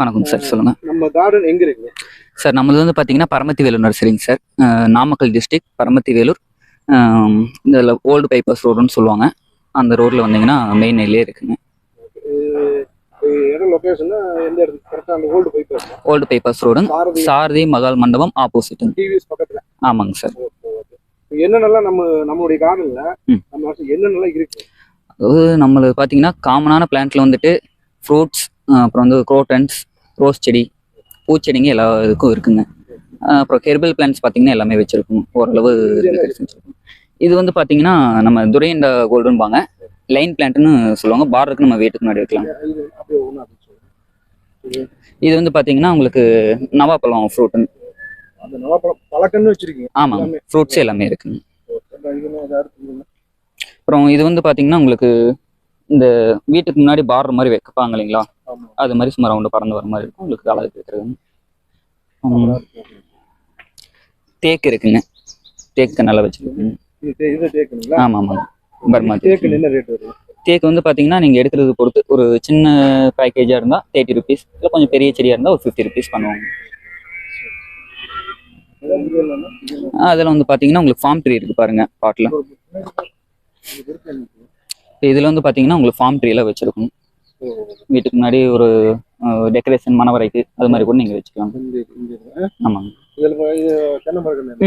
வணக்கம் சார் சொல்லுங்க. நம்ம கார்டன் எங்க இருக்குங்க சார் நம்மளது வந்து பார்த்தீங்கன்னா பரமத்தி வேலூர் நர்சரிங்க சார். நாமக்கல் டிஸ்ட்ரிக்ட் பரமத்தி வேலூர் இந்த ஓல்டு பைப்பர்ஸ் ரோடுன்னு சொல்லுவாங்க. அந்த ரோட்ல வந்தீங்கன்னா மெயின் நெல்லே இருக்குங்க. ஓல்டு பைப் ஓல்டு பைப்பர்ஸ் ரோடுங்க சாரதி. மகால் மண்டபம் ஆப்போசிட் ஆமாங்க சார். என்னென்னலாம் நம்ம நம்மளுடைய கார்டன்ல. நம்ம என்னென்னலாம் இருக்கு? அதாவது நம்மளுக்கு பார்த்தீங்கன்னா காமனான பிளான்ட்ல வந்துட்டு ஃப்ரூட்ஸ் அப்புறம் வந்து குரோட்டன்ஸ் ரோஸ் செடி பூச்செடிங்க எல்லா இதுக்கும் இருக்குங்க. அப்புறம் ஹெர்பல் பிளான்ஸ் பார்த்தீங்கன்னா எல்லாமே வச்சிருக்கோம். ஓரளவு. இது வந்து பார்த்தீங்கன்னா நம்ம துரையண்ட கோல்டுன்பாங்க. லைன் பிளான்ட்னு சொல்லுவாங்க. பார்டருக்கு நம்ம வீட்டுக்கு முன்னாடி வைக்கலாம் இது வந்து பார்த்தீங்கன்னா உங்களுக்கு நவாப்பழம் ஃப்ரூட்டுன்னு எல்லாமே. ஃப்ரூட்ஸ் எல்லாமே இருக்குங்க? அப்புறம் இது வந்து பார்த்தீங்கன்னா உங்களுக்கு இந்த வீட்டுக்கு முன்னாடி பார்டர் மாதிரி வைப்பாங்க இல்லைங்களா? ஆமா. அது மாதிரி சும்மா ரவுண்டு பறந்து வர மாதிரி இருக்கும். உங்களுக்கு அழகு இருக்கிறது. தேக்கு இருக்குங்க. தேக்கு நல்லா வச்சிருக்குங்க. ஆமாம் ஆமாங்க பர்மா தேக்கு என்ன ரேட் வருது தேக்கு வந்து பார்த்தீங்கன்னா நீங்கள் எடுக்கிறது பொறுத்து ஒரு சின்ன பேக்கேஜாக இருந்தால் தேர்ட்டி ருபீஸ் இல்லை கொஞ்சம் பெரிய செடியாக இருந்தால் ஒரு ஃபிஃப்டி ருபீஸ் பண்ணுவாங்க. இது என்னன்னா, இது என்ன? அதில் வந்து பார்த்தீங்கன்னா உங்களுக்கு ஃபார்ம் ட்ரீ இருக்குது பாருங்க பாட்டில். இதில் வந்து பார்த்தீங்கன்னா உங்களுக்கு ஃபார்ம் ட்ரீலாம் வச்சிருக்கும் வீட்டுக்கு முன்னாடி ஒரு டெக்கரேஷன் மனவரைக்கு அது மாதிரி கூட நீங்கள் வச்சுக்கலாம். ஆமாங்க.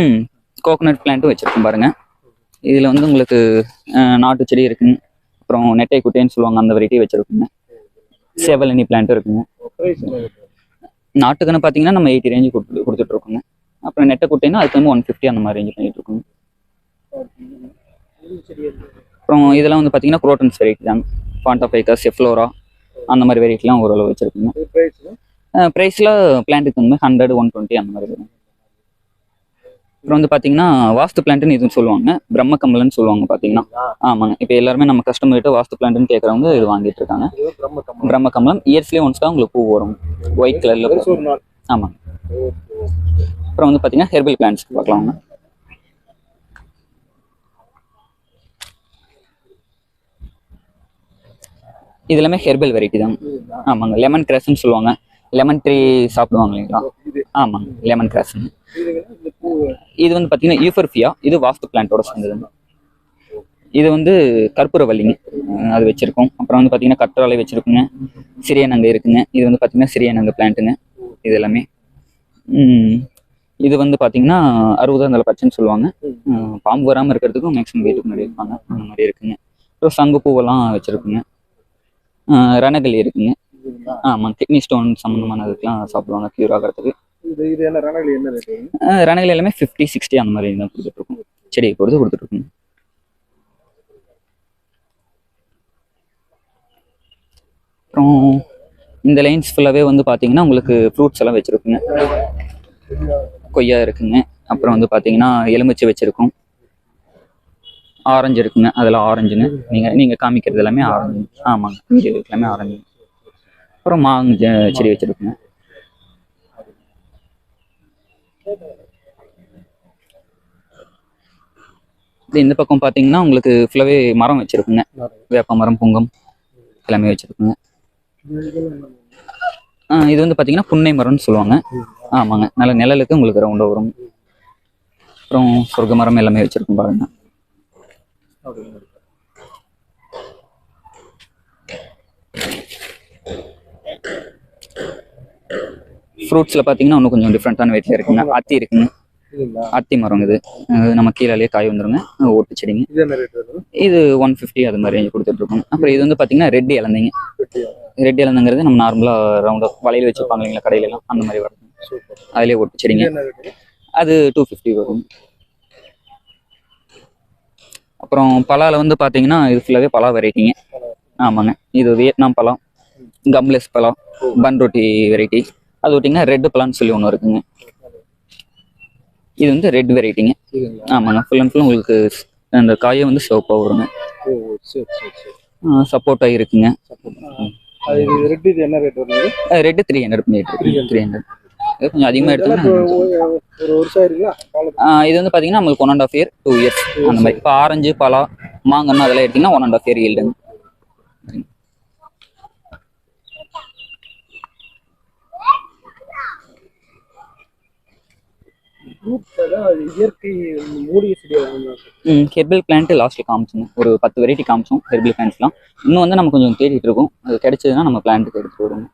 ம் கோகோனட் பிளான்ட்டும் வச்சிருக்கோம் பாருங்க. இதில் வந்து உங்களுக்கு நாட்டு செடி இருக்குங்க. அப்புறம் நெட்டை குட்டைன்னு சொல்லுவாங்க அந்த வெரைட்டி வச்சிருக்குங்க. சேவலனி பிளான்ட்டும் இருக்குங்க. நாட்டுக்குன்னு பார்த்தீங்கன்னா நம்ம எயிட்டி ரேஞ்சு கொடுத்து கொடுத்துட்டு இருக்கோங்க அப்புறம் நெட்டை குட்டைன்னா அதுக்கு வந்து ஒன் ஃபிஃப்டி அந்த மாதிரி ரேஞ்சு பண்ணிட்டு அப்புறம் இதெல்லாம் வந்து பார்த்தீங்கன்னா குரோட்டன்ஸ் வெரைட்டி தாங்க பாண்டாஃபைக்கா செஃப்ளோரா அந்த மாதிரி வெரைட்டிலாம் ஓரளவு வச்சிருக்குங்க? ப்ரைஸில் பிளான்ட்டுக்கு வந்து ஹண்ட்ரட் ஒன் டுவெண்ட்டி அந்த மாதிரி வரும். அப்புறம் வந்து பார்த்தீங்கன்னா வாஸ்து பிளான்ட்னு இதுன்னு சொல்லுவாங்க. பிரம்ம கமலன்னு சொல்லுவாங்க பார்த்தீங்கன்னா ஆமாங்க. இப்போ எல்லாருமே நம்ம கஸ்டமர் கிட்ட வாஸ்து பிளான்ட்னு கேட்குறவங்க இது வாங்கிட்டு இருக்காங்க. பிரம்ம கமலம். இயர்ஸ்லேயே ஒன்ஸ் தான் உங்களுக்கு பூ வரும். ஒயிட் கலரில். ஆமாங்க. அப்புறம் வந்து பார்த்தீங்கன்னா ஹெர்பல் பிளான்ட்ஸ்க்கு பார்க்கலாங்க. இது எல்லாமே ஹெர்பல் வெரைட்டி இதுங்களா? ஆமாங்க. லெமன் கிராஸ்ன்னு சொல்லுவாங்க. லெமன் ட்ரீ சாப்பிடுவாங்க இல்லைங்களா? ஆமாங்க. லெமன் கிராஸ்ன்னு இது வந்து பார்த்தீங்கன்னா யூஃபர்ஃபியா இது வாஸ்து பிளான்ட்டோட சேர்ந்ததுங்க இது வந்து கற்பூரவல்லிங்க அது வச்சிருக்கோம். அப்புறம் வந்து பார்த்தீங்கன்னா கற்றாழை வச்சிருக்குங்க. சிறியநங்கை இருக்குங்க. இது வந்து பார்த்தீங்கன்னா சிறியநங்கை பிளான்ட்டுங்க இது எல்லாமே. இது வந்து பார்த்தீங்கன்னா அறுபதாம் தலை பச்சைன்னு சொல்லுவாங்க. பாம்பு வராமல் இருக்கிறதுக்கும் மேக்ஸிமம் வீட்டுக்கு முன்னாடி இருப்பாங்க அந்த மாதிரி இருக்குங்க. அப்புறம் சங்கு பூவெல்லாம் வச்சிருக்குங்க. அஹ் ரணகளி இருக்குங்க? ஆமாம் கிட்னி ஸ்டோன் சம்மந்தமானதுக்கெல்லாம் சாப்பிடுவாங்க க்யூர் ஆகிறதுக்கு. ரணகள் எல்லாமே ஃபிஃப்டி சிக்ஸ்டி அந்த மாதிரி தான் கொடுத்துட்ருக்கோம். செடியை பொறுத்து கொடுத்துட்ருக்கோம். அப்புறம் இந்த லைன்ஸ் ஃபுல்லாகவே வந்து பார்த்தீங்கன்னா உங்களுக்கு ஃப்ரூட்ஸ் எல்லாம் வச்சுருக்குங்க. கொய்யா இருக்குங்க. அப்புறம் வந்து பார்த்தீங்கன்னா எலுமிச்சை வச்சுருக்கோம். ஆரஞ்சு இருக்குங்க. அதெல்லாம் ஆரஞ்சுங்க நீங்கள் நீங்கள் காமிக்கிறது எல்லாமே ஆரஞ்சு ஆமாங்க. இது எல்லாமே ஆரஞ்சு அப்புறம் மாங்க செடி வச்சுருக்குங்க. இது இந்த பக்கம் பார்த்தீங்கன்னா உங்களுக்கு ஃபுல்லாகவே மரம் வச்சுருக்குங்க. வேப்ப மரம் புங்கம் எல்லாமே வச்சுருக்குங்க. ஆ, இது வந்து பார்த்தீங்கன்னா புன்னை மரம்னு சொல்லுவாங்க. ஆமாங்க. நல்ல நிழலுக்கு உங்களுக்கு ரவுண்டாக வரும். அப்புறம் சொர்க்க மரம் எல்லாமே வச்சுருக்கோம் பாருங்க ஃப்ரூட்ஸில் பார்த்தீங்கன்னா இன்னும் கொஞ்சம் டிஃப்ரெண்ட்டான வெயிட்டில் இருக்குங்க. அத்தி இருக்குங்க? அத்தி மரம் இது நம்ம கீழே காய் வந்துருங்க. ஓட்டு செடிங்க. இது ஒன் ஃபிஃப்டி அது மாதிரி ரேஞ்ச் கொடுத்துட்ருக்கோம். அப்புறம் இது வந்து பார்த்தீங்கன்னா ரெட் இலந்தைங்க ரெட் இலந்தைங்கிறது நம்ம நார்மலாக ரவுண்டாக வலையில் வச்சுருப்பாங்க இல்லைங்களா கடையில எல்லாம் அந்த மாதிரி வரும். சூப்பர். அதிலே ஓட்டு செடிங்க. அது டூ ஃபிஃப்டி வரும். அப்புறம் பலால வந்து பார்த்தீங்கன்னா இது ஃபுல்லாகவே பலா வெரைட்டிங்க ஆமாங்க. இது வியட்நாம் பழம் கம்லெஸ் பழம் பன் ரொட்டி வெரைட்டி அது விட்டிங்கன்னா ரெட் பழம்னு சொல்லி ஒன்று இருக்குங்க. இது வந்து ரெட் வெரைட்டிங்க? ஆமாங்க. ஃபுல் அண்ட் ஃபுல் உங்களுக்கு அந்த காயை வந்து சிவப்பாக வருங்க. சப்போட்டா இருக்குங்க. ரெட்டு த்ரீ ஹண்ட்ரட் பண்ணிட்டு த்ரீ ஹண்ட்ரட் இது கொஞ்சம் அதிகமாக எடுத்தோம்னா இது வந்து பார்த்தீங்கன்னா நம்மளுக்கு one and half year two years அந்த மாதிரி. இப்போ ஆரஞ்சு பலா மாங்கன்னு அதெல்லாம் எடுத்தீங்கன்னா ஒன் அண்ட் ஆஃப் இயர் ஈல்டுங்க ஹெர்பல் பிளான்ட் லாஸ்ட்ல காமிச்சோம். ஒரு பத்து வெரைட்டி காமிச்சோம் ஹெர்பல் பிளான்ட்ஸ்லாம் இன்னும் வந்து நம்ம கொஞ்சம் தேடிட்டு இருக்கோம். அது கிடைச்சதுன்னா நம்ம பிளான்ட்டுக்கு எடுத்துட்டு வருவோம்.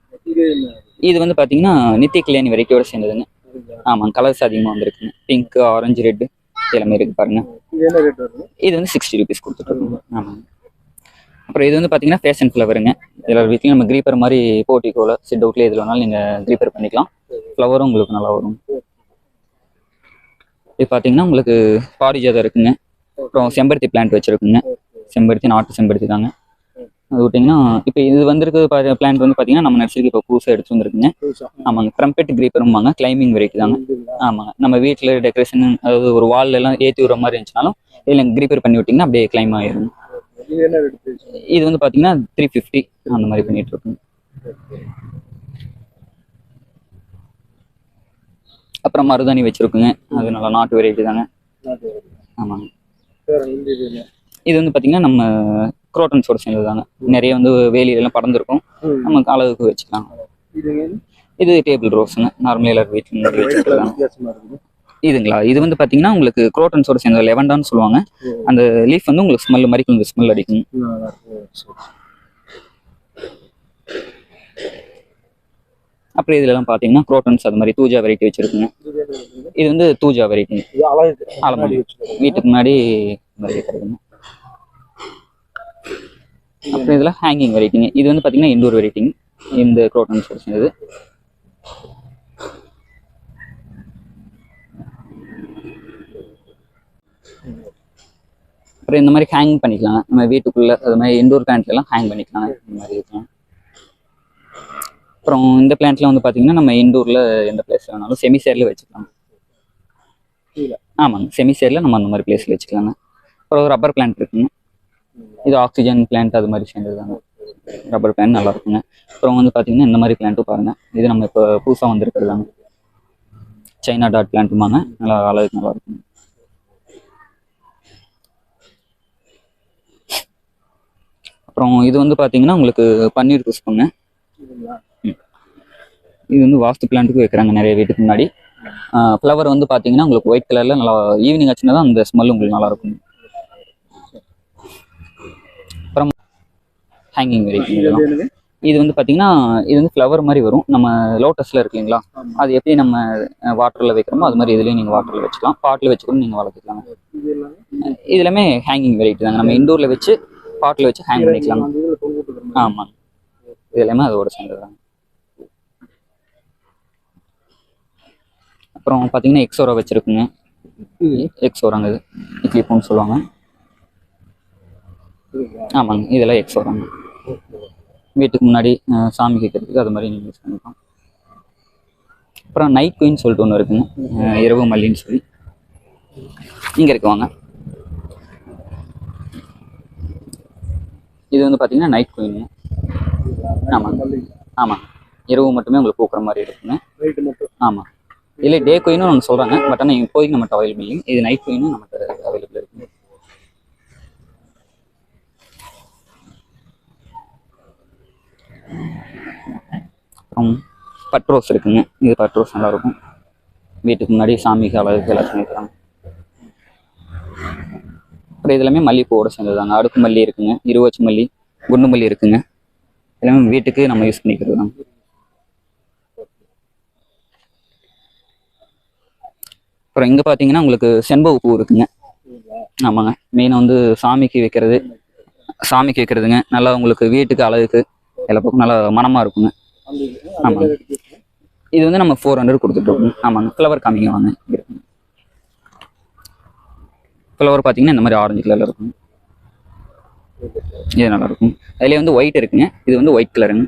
இது வந்து பார்த்தீங்கன்னா நித்திய கல்யாணி வெரைட்டியோட சேர்ந்ததுங்க. ஆமாங்க கலர்ஸ் அதிகமாக வந்திருக்குங்க. பிங்க் ஆரஞ்சு ரெட் எல்லாமே இருக்கு பாருங்க. இது வந்து சிக்ஸ்டி ருபீஸ் கொடுத்துட்ருக்கோம் ஆமாங்க. அப்புறம் இது வந்து பார்த்தீங்கன்னா ஃபேஷன் ஃப்ளவருங்க எல்லார் வீட்லையும் நம்ம க்ரீப்பர் மாதிரி போட்டிக்கோல சிட் அவுட்லேயே எதில் வேணாலும் நீங்கள் க்ரீப்பர் பண்ணிக்கலாம். ஃப்ளவரும் உங்களுக்கு நல்லா வரும். இது பார்த்தீங்கன்னா உங்களுக்கு பாரிஜாதம் இருக்குங்க. அப்புறம் செம்பருத்தி பிளான்ட் வச்சுருக்குங்க. செம்பருத்தி நாட்டு செம்பருத்தி தாங்க. அது விட்டிங்கன்னா இப்போ இது வந்திருக்க பிளான்ட் வந்து பார்த்தீங்கன்னா நம்ம நர்சரிக்கு இப்போ புதுசாக எடுத்து வந்திருக்குங்க. ஆமாங்க. ட்ரம்பெட் க்ரீப்பரும்பாங்க கிளைம்பிங் வெரைட்டி தாங்க. ஆமாங்க. நம்ம வீட்டில் டெக்கரேஷன் அதாவது ஒரு வால்ல எல்லாம் ஏற்றி விடுற மாதிரி இருந்துச்சுனாலும் இதில் க்ரீப்பர் பண்ணி விட்டிங்கன்னா அப்படியே கிளைம் ஆயிரும் இது வந்து பார்த்தீங்கன்னா த்ரீ ஃபிஃப்டி அந்த மாதிரி பண்ணிட்டு இருக்கோம் அப்புறம் மருதாணி வச்சிருக்குங்க. அது நல்லா நாட்டு வெரைட்டி தாங்க. ஆமாங்க. இது வந்து பார்த்தீங்கன்னா நம்ம குரோட்டன்ஸோட சேர்ந்தது தாங்க. நிறைய வந்து வேலியிலலாம் பறந்துருக்கும். ம். நமக்கு அளவுக்கு வச்சுக்கலாம். இது டேபிள் ரோஸுங்க நார்மலி எல்லாரும் வீட்டில் இருக்குது. இதுங்களா? இது வந்து பார்த்தீங்கன்னா உங்களுக்கு குரோட்டன்ஸோட சேர்ந்த லெவன்டான்னு சொல்லுவாங்க. அந்த லீஃப் வந்து உங்களுக்கு ஸ்மெல் மாதிரி கொஞ்சம் ஸ்மெல் அடிக்கும். அப்புறம் இதுலலாம் பார்த்தீங்கன்னா குரோட்டன்ஸ் அது மாதிரி தூஜா வெரைட்டி வச்சிருக்குங்க. இது வந்து தூஜா வெரைட்டி. வீட்டுக்கு முன்னாடி வைக்கிறதுங்க அப்புறம் இதில் ஹேங்கிங் வெரைட்டிங்க இது வந்து பார்த்தீங்கன்னா இண்டோர் வெரைட்டிங்க இந்த குரோட்டன்ஸ் சேர்ந்தது அப்புறம் இந்த மாதிரி ஹேங் பண்ணிக்கலாம். நம்ம வீட்டுக்குள்ள அது மாதிரி இண்டோர் பிளான்ட்ல எல்லாம் ஹேங் பண்ணிக்கலாம். இந்த மாதிரி இருக்கலாம். அப்புறம் இந்த பிளான்ட்ல வந்து பார்த்தீங்கன்னா நம்ம இண்டோர்ல எந்த பிளேஸ் வேணாலும் செமி சேர்ல வச்சுக்கலாம். ஆமாங்க செமி சேர்ல நம்ம அந்த மாதிரி பிளேஸ்ல வச்சுக்கலாங்க. அப்புறம் ரப்பர் பிளான்ட் இருக்குங்க. இது ஆக்சிஜன் பிளான்ட் அது மாதிரி சேர்ந்ததுதாங்க. ரப்பர் பிளான் நல்லா இருக்குங்க அப்புறம் வந்து பார்த்தீங்கன்னா இந்த மாதிரி பிளான்ட்டும் பாருங்க. இது நம்ம இப்போ புதுசாக வந்திருக்கிறதாங்க சைனா டாட் பிளான்ட்டுமாங்க நல்லா அளவுக்கு நல்லா இருக்கும் அப்புறம் இது வந்து பார்த்தீங்கன்னா உங்களுக்கு பன்னீர் புஷ்பங்க இது வந்து வாஸ்து பிளான்ட்டுக்கு வைக்கிறாங்க நிறைய வீட்டுக்கு முன்னாடி. ஃப்ளவர் வந்து பார்த்தீங்கன்னா உங்களுக்கு ஒயிட் கலரில் நல்லா ஈவினிங் ஆச்சுன்னா தான் அந்த ஸ்மெல் உங்களுக்கு நல்லா இருக்கும் அப்புறம் ஹேங்கிங் வெரைட்டி இது வந்து பார்த்தீங்கன்னா இது வந்து ஃப்ளவர் மாதிரி வரும். நம்ம லோட்டஸில் இருக்கு இல்லைங்களா. அது எப்படி நம்ம வாட்டரில் வைக்கிறோமோ அது மாதிரி இதுலேயும் நீங்கள் வாட்டரில் வச்சுக்கலாம். பாட்டில் வச்சு கூட நீங்கள் வளர்த்துக்கலாம் இது எல்லாமே ஹேங்கிங் வெரைட்டி தாங்க. நம்ம இண்டோரில் வச்சு பாட்டில் வச்சு ஹேங் பண்ணிக்கலாம். தொங்க. ஆமாங்க இது எல்லாமே அதோட சேர்ந்ததுதாங்க அப்புறம் பார்த்தீங்கன்னா எக்ஸோரா வச்சுருக்குங்க. எக்ஸோராங்க இது. இட்லி பூன்னு சொல்லுவாங்க? ஆமாங்க. இதெல்லாம் எக்ஸோராங்க வீட்டுக்கு முன்னாடி சாமி வைக்கிறதுக்கு அது மாதிரி நீங்கள் யூஸ் பண்ணிக்கலாம். அப்புறம் நைட் குயின்னு சொல்லிட்டு ஒன்று இருக்குங்க. இரவு மல்லின்னு சொல்லி. இங்கே இருக்கு வாங்க. இது வந்து பார்த்தீங்கன்னா நைட் குயின் மல்லி. ஆமாம் இரவு மட்டுமே உங்களுக்கு பூக்கிற மாதிரி இருக்குங்க. ஆமாம் இல்லை டே குயினும் ஒன்று சொல்கிறாங்க பட் ஆனால் இப்போதைக்கு நம்மகிட்ட அவைலபிள் இது நைட் குயினும் நம்மகிட்ட அவைலபிள் இருக்குங்க அப்புறம் பட் ரோஸ் இருக்குங்க. இது பட் ரோஸ் நல்லா இருக்கும் வீட்டுக்கு முன்னாடி சாமிக்கு அழகுக்கு எல்லாத்தையும் வைக்கிறாங்க அப்புறம் இது எல்லாமே மல்லிகைப்பூவோட சேர்ந்ததுதாங்க. அடுக்கு மல்லி இருக்குங்க. இருவச்சு மல்லி குண்டு மல்லி இருக்குங்க. எல்லாமே வீட்டுக்கு நம்ம யூஸ் பண்ணிக்கிறது தான் அப்புறம் இங்கே பார்த்தீங்கன்னா உங்களுக்கு செண்பக பூ இருக்குங்க. ஆமாங்க. மெயினாக வந்து சாமிக்கு வைக்கிறது சாமிக்கு வைக்கிறதுங்க. நல்லா உங்களுக்கு வீட்டுக்கு அழகுக்கு எல்லா பக்கம் நல்லா மனமாக இருக்குங்க. ஆமாங்க. இது. ஆமா. இது வந்து நம்ம ஃபோர் ஹண்ட்ரட் கொடுத்துட்ருக்கோம் ஆமாங்க. ஃப்ளவர் காமிங்க வாங்க. ஃப்ளவர் பார்த்தீங்கன்னா இந்த மாதிரி ஆரஞ்சு கலரில் இருக்கும். இது நல்லா இருக்கும். அதுலேயே வந்து ஒயிட் இருக்குங்க. இது வந்து ஒயிட் கலருங்க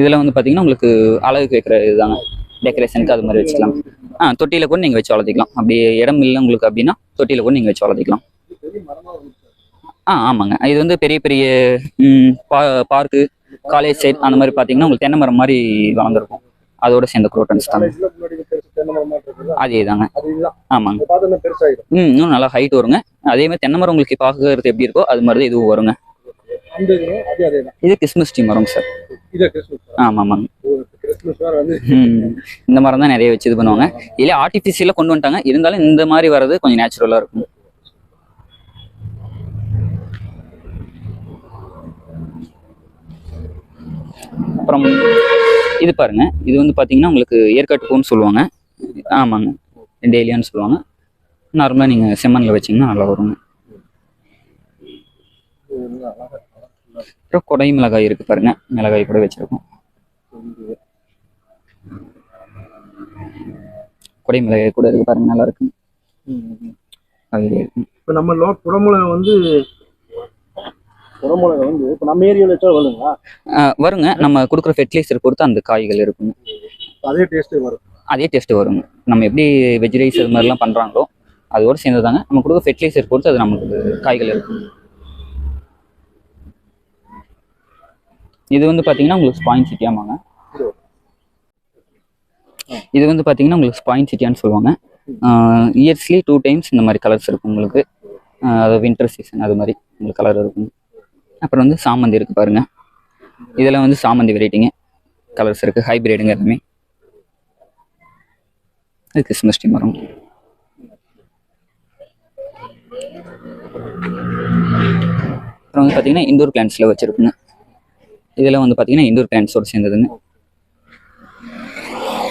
இதில் வந்து பார்த்தீங்கன்னா உங்களுக்கு அழகு வைக்கிற இதுதாங்க. டெக்கரேஷனுக்கு அது மாதிரி வச்சுக்கலாம். ஆ தொட்டியில் கூட நீங்கள் வச்சு வளர்த்திக்கலாம். அப்படி இடம் இல்லை உங்களுக்கு அப்படின்னா தொட்டியில் கூட நீங்கள் வச்சு வளர்த்திக்கலாம் இது பெரிய மரமா வந்துச்சு. ஆ ஆமாங்க. இது வந்து பெரிய பெரிய பா பார்க்கு காலேஜ் சைட் அந்த மாதிரி பார்த்தீங்கன்னா உங்களுக்கு தென்னை மரம் மாதிரி வளர்ந்துருக்கும். அதோட சேர்ந்த குரோட்டன்ஸ் தாங்க அதே தாங்க. ஆமாங்க. ம் இன்னும் நல்லா ஹைட் வருங்க. அதே மாதிரி தென்னை மரம் உங்களுக்கு பார்க்கறது எப்படி இருக்கோ அது மாதிரி தான் இதுவும் வருங்க. இது கிறிஸ்மஸ் டீ மரம் சார். ஆமா ஆமாம் ஆமாங்க இந்த மரம் தான் நிறைய வச்சு இது பண்ணுவாங்க. இல்லையா ஆர்டிஃபிஷியலாக கொண்டு வந்துட்டாங்க. இருந்தாலும் இந்த மாதிரி வர்றது கொஞ்சம் நேச்சுரலாக இருக்கும். அப்புறம் இது பாருங்க. இது வந்து பார்த்தீங்கன்னா உங்களுக்கு ஏற்காட்டு பூன்னு சொல்லுவாங்க. ஆமாங்க. டெய்லியான்னு சொல்லுவாங்க. நார்மலாக நீங்கள் செம்மண்ணில் வச்சிங்கன்னா நல்லா வருங்க. அப்புறம் கொடை மிளகாய் இருக்கு பாருங்க. மிளகாய் கூட வச்சிருக்கோம். கொடை மிளகாய் கூட இருக்கு பாருங்க. நல்லா இருக்கு. இப்ப நம்ம லோ குடமுளகை வந்து குடமுளகை வந்து இப்ப நம்ம ஏரியால வச்சா வருங்களா வருங்க. நம்ம கொடுக்குற ஃபெர்டிலைசர் பொறுத்து அந்த காய்கள் இருக்குங்க. அதே டேஸ்ட் வரும். அதே டேஸ்ட் வருங்க. நம்ம எப்படி வெஜ் ரைஸ் இது மாதிரிலாம் பண்ணுறாங்களோ அதோடு சேர்ந்ததாங்க. நம்ம கொடுக்குற ஃபெர்டிலைசர் பொறுத்து அது நமக்கு காய்கள் இருக்கும் இது வந்து பார்த்தீங்கன்னா உங்களுக்கு ஸ்பாயின் சிட்டியாமாங்க இது வந்து பார்த்தீங்கன்னா உங்களுக்கு ஸ்பாயின் சிட்டியான்னு சொல்லுவாங்க. இயர்ஸ்லி டூ டைம்ஸ் இந்த மாதிரி கலர்ஸ் இருக்கும் உங்களுக்கு. அது வின்டர் சீசன் அது மாதிரி உங்களுக்கு கலர் இருக்கும். அப்புறம் வந்து சாமந்தி இருக்குது பாருங்க. இதெல்லாம் வந்து சாமந்தி வெரைட்டிங்க. கலர்ஸ் இருக்கு ஹைபிரிடுங்க எல்லாமே. இது கிறிஸ்மஸ் டீ மரம். அப்புறம் வந்து பார்த்தீங்கன்னா இண்டோர் பிளான்ஸில் வச்சுருக்குங்க. இதெல்லாம் வந்து பார்த்தீங்கன்னா இண்டோர் பிளான்ஸோடு சேர்ந்ததுங்க.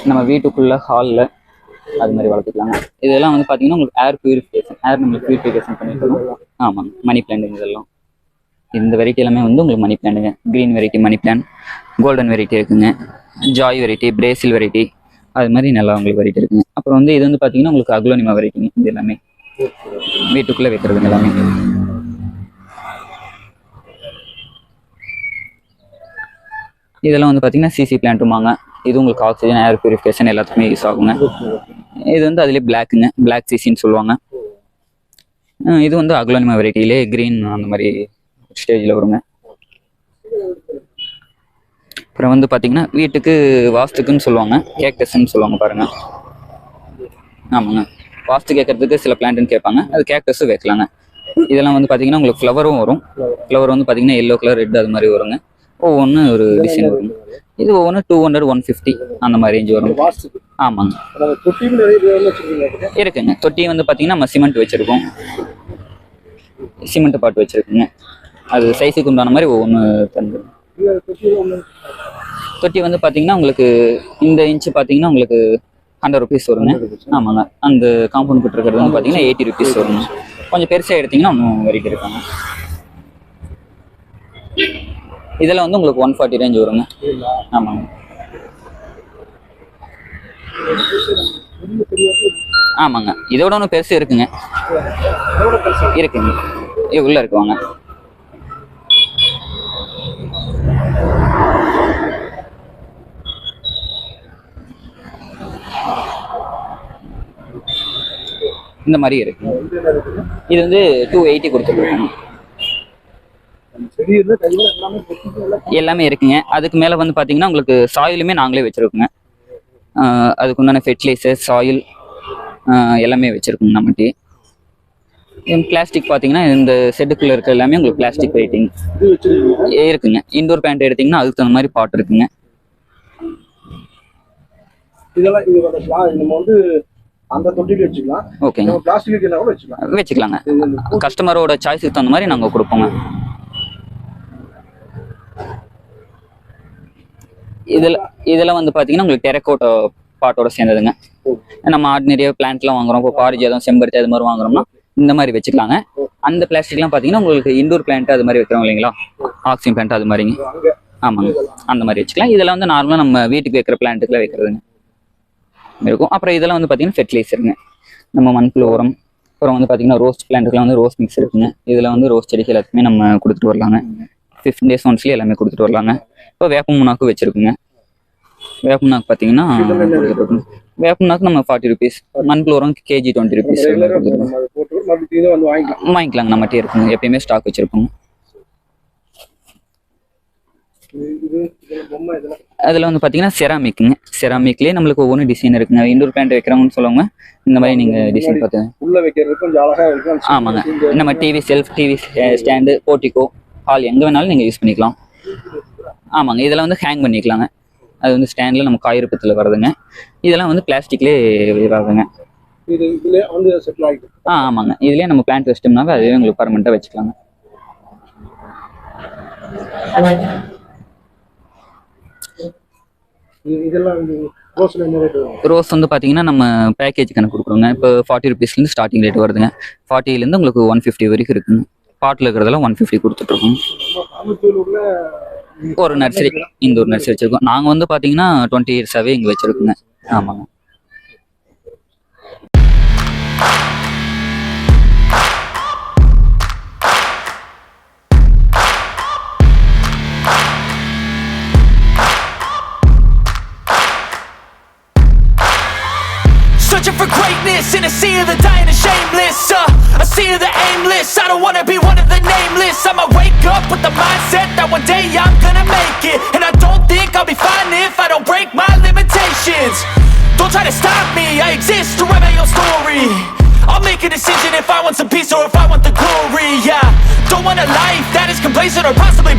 நம்ம வீட்டுக்குள்ள ஹாலில் அது மாதிரி வளர்த்துக்கலாங்க. இதெல்லாம் வந்து பார்த்தீங்கன்னா உங்களுக்கு ஏர் பியூரிஃபிகேஷன் ஏர் நம்மளுக்கு பியூரிஃபிகேஷன் பண்ணிட்டு ஆமாங்க மணி பிளான்ட் இதெல்லாம். இந்த வெரைட்டி எல்லாமே வந்து உங்களுக்கு money பிளானுங்க green variety money plant golden variety இருக்குங்க. ஜாய் வெரைட்டி பிரேசில் வெரைட்டி அது மாதிரி நல்லா உங்களுக்கு வெரைட்டி இருக்குங்க. அப்புறம் வந்து இது வந்து பார்த்தீங்கன்னா உங்களுக்கு அக்லோனிமா வெரைட்டிங்க இது எல்லாமே. வீட்டுக்குள்ளே வைக்கிறதுங்க எல்லாமே. இதெல்லாம் வந்து பார்த்தீங்கன்னா சிசி பிளான்ட்டுமாங்க இது உங்களுக்கு ஆக்சிஜன் ஏர் பியூரிஃபிகேஷன் எல்லாத்துக்குமே யூஸ் ஆகுங்க. இது வந்து அதுலேயே பிளாக்குங்க பிளாக் சிசின்னு சொல்லுவாங்க. இது வந்து அக்லோனிமா வெரைட்டிலே க்ரீன் அந்த மாதிரி ஸ்டேஜில் வருங்க. அப்புறம் வந்து பார்த்தீங்கன்னா வீட்டுக்கு வாஸ்துக்குன்னு சொல்லுவாங்க. கேக்டஸ்ன்னு சொல்லுவாங்க பாருங்க. ஆமாங்க. வாஸ்து கேட்கறதுக்கு சில பிளான்ட்னு கேட்பாங்க. அது கேக்டஸும் வைக்கலாங்க. இதெல்லாம் வந்து பார்த்தீங்கன்னா உங்களுக்கு ஃப்ளவரும் வரும். ஃப்ளவர் வந்து பார்த்தீங்கன்னா எல்லோ கலர் ரெட் அது மாதிரி வருங்க. ஒவ்வொன்று ஒரு டிசைன் வரும் இது ஒவ்வொன்று டூ ஹண்ட்ரட் ஒன் ஃபிஃப்டி அந்த மாதிரி ரேஞ்ச் வரும். ஆமாங்க. இருக்குங்க. தொட்டி வந்து பார்த்தீங்கன்னா நம்ம சிமெண்ட் வச்சுருக்கோம். சிமெண்ட் பாட்டு வச்சுருக்குங்க. அது சைஸுக்கு உண்டான மாதிரி ஒவ்வொன்று தந்து தொட்டி வந்து பார்த்தீங்கன்னா உங்களுக்கு இந்த இன்ச்சு பார்த்தீங்கன்னா உங்களுக்கு ஹண்ட்ரட் ருபீஸ் வருங்க. ஆமாங்க. அந்த காம்பவுண்ட் கிட்ட இருக்கிறது வந்து பார்த்தீங்கன்னா எயிட்டி ருபீஸ் வருங்க. கொஞ்சம் பெருசாக எடுத்தீங்கன்னா இன்னும் வரைக்கும் இருக்காங்க. இதில் வந்து உங்களுக்கு ஒன் ஃபார்ட்டி ரேஞ்ச் வருங்க. ஆமாங்க. ஆமாங்க. இதோட ஒன்று பெருசு இருக்குங்க. இருக்குங்க. இது உள்ளே இருக்குவாங்க. இந்த மாதிரி இருக்கு. இது வந்து டூ எயிட்டி கொடுத்துருக்கோம் எல்லாமே இருக்குங்க. அதுக்கு மேலே வந்து பார்த்தீங்கன்னா உங்களுக்கு சாயிலுமே நாங்களே வச்சுருக்கோங்க. அதுக்கு உண்டான ஃபெர்டிலைசர் சாயில் எல்லாமே வச்சுருக்கோங்க நம்மகிட்ட பிளாஸ்டிக் பார்த்தீங்கன்னா இந்த செட்டுக்குள்ளே இருக்க எல்லாமே உங்களுக்கு பிளாஸ்டிக் வெயிட்டிங் இருக்குங்க. இண்டோர் பேண்ட் எடுத்தீங்கன்னா அதுக்கு தகுந்த மாதிரி பாட் இருக்குங்க. இதெல்லாம் இது நம்ம வந்து அந்த தொட்டில வச்சுக்கலாம். ஓகேங்க. பிளாஸ்டிக் கூட வச்சுக்கலாம். வச்சுக்கலாங்க. கஸ்டமரோட சாய்ஸுக்கு தகுந்த மாதிரி நாங்கள் கொடுப்போங்க. இதில் இதெல்லாம் வந்து பார்த்தீங்கன்னா உங்களுக்கு டெரக்கோட்டா பாட்டோட சேர்ந்ததுங்க. நம்ம ஆர்டினரியாக பிளான்ட்லாம் வாங்குறோம். இப்போ பாரிஜாதம் செம்பருத்தி அது மாதிரி வாங்குறோம்னா இந்த மாதிரி வச்சுக்கலாங்க. அந்த பிளாஸ்டிக்லாம் பார்த்தீங்கன்னா உங்களுக்கு இண்டோர் பிளான்ட் அது மாதிரி வைக்கிறோம் இல்லைங்களா? ஆக்சிஜன் பிளான்ட் அது மாதிரிங்க. ஆமாங்க. அந்த மாதிரி வச்சுக்கலாம். இதெல்லாம் வந்து நார்மலாக நம்ம வீட்டுக்கு வைக்கிற பிளான்ட்டுக்குலாம் வைக்கிறதுங்க. இருக்கும் அப்புறம் இதெல்லாம் வந்து பார்த்தீங்கன்னா ஃபெர்டிலைசருங்க நம்ம மண்புழு உரம் அப்புறம் வந்து பார்த்தீங்கன்னா ரோஸ் பிளான்ட்டுக்குலாம் வந்து ரோஸ் மிக்ஸ் இருக்குங்க இதில் வந்து ரோஸ் செடிகள் எல்லாத்துக்குமே நம்ம கொடுத்துட்டு வரலாங்க ஃபிஃப்டின் டேஸ் ஒன்ஸ்லேயே எல்லாமே கொடுத்துட்டு வரலாங்க இப்போ வேப்ப முன்னாக்கு வச்சுருக்குங்க வேப்ப பார்த்தீங்கன்னா வேப்பம்னாக்கு நம்ம ஃபார்ட்டி ருபீஸ் மண்புழு உரம் கேஜி டுவெண்ட்டி ருபீஸ் நம்ம வாங்கிக்கலாங்க நம்மகிட்டே இருக்குங்க எப்பயுமே ஸ்டாக் வச்சுருப்போங்க இதெல்லாம் இதெல்லாம் அதில் வந்து பார்த்தீங்கன்னா செராமிக்குங்க செராமிக்லேயே நம்மளுக்கு ஒவ்வொரு டிசைன் இருக்குங்க. இண்டோர் பிளான்ட் வைக்கிறவங்கன்னு சொல்லுவாங்க. இந்த மாதிரி நீங்கள் டிசைன் பார்த்து உள்ள வைக்கிறதுக்கு கொஞ்சம் அழகா இருக்கும். ஆமாங்க. நம்ம TV shelf TV stand portico hall எங்கே வேணாலும் நீங்கள் யூஸ் பண்ணிக்கலாம். ஆமாங்க. இதில் வந்து ஹேங் பண்ணிக்கலாங்க. அது வந்து ஸ்டாண்டில் நம்ம காயிருப்பத்தில் வருதுங்க இதெல்லாம் வந்து பிளாஸ்டிக்லேயே வராதுங்க இது இதுல வந்து செட்டில் ஆகிட்டு ஆ ஆமாங்க. இதுலேயே நம்ம பிளான்ட் வச்சிட்டோம்னாவே அதுவே உங்களுக்கு பர்மனெண்ட்டாக வச்சுக்கலாங்க இது- இதெல்லாம் ரோஸ் வந்து பார்த்தீங்கன்னா நம்ம பேக்கேஜ் கணக்கு கொடுக்குறோங்க. இப்போ ஃபார்ட்டி ருபீஸ்லேருந்து ஸ்டார்டிங் ரேட் வருதுங்க. ஃபார்ட்டிலேருந்து உங்களுக்கு ஒன் ஃபிஃப்டி வரைக்கும் இருக்குங்க. பாட்டில் இருக்கிறதெல்லாம் ஒன் ஃபிஃப்டி கொடுத்துட்ருக்கோம். ஒரு நர்சரி இந்த ஒரு நர்சரி வச்சிருக்கோம். நாங்கள் வந்து பார்த்தீங்கன்னா டுவெண்ட்டி இயர்ஸாகவே இங்கே வச்சிருக்கோங்க. ஆமாங்க. A of the dying and shameless. Uh, a sea of the aimless. I don't wanna be one of the nameless. I'ma wake up with the mindset that one day I'm gonna make it. And I don't think I'll be fine if I don't break my limitations. Don't try to stop me, I exist to write my own story. I'll make a decision if I want some peace or if I want the glory. Yeah, don't want a life that is complacent or possibly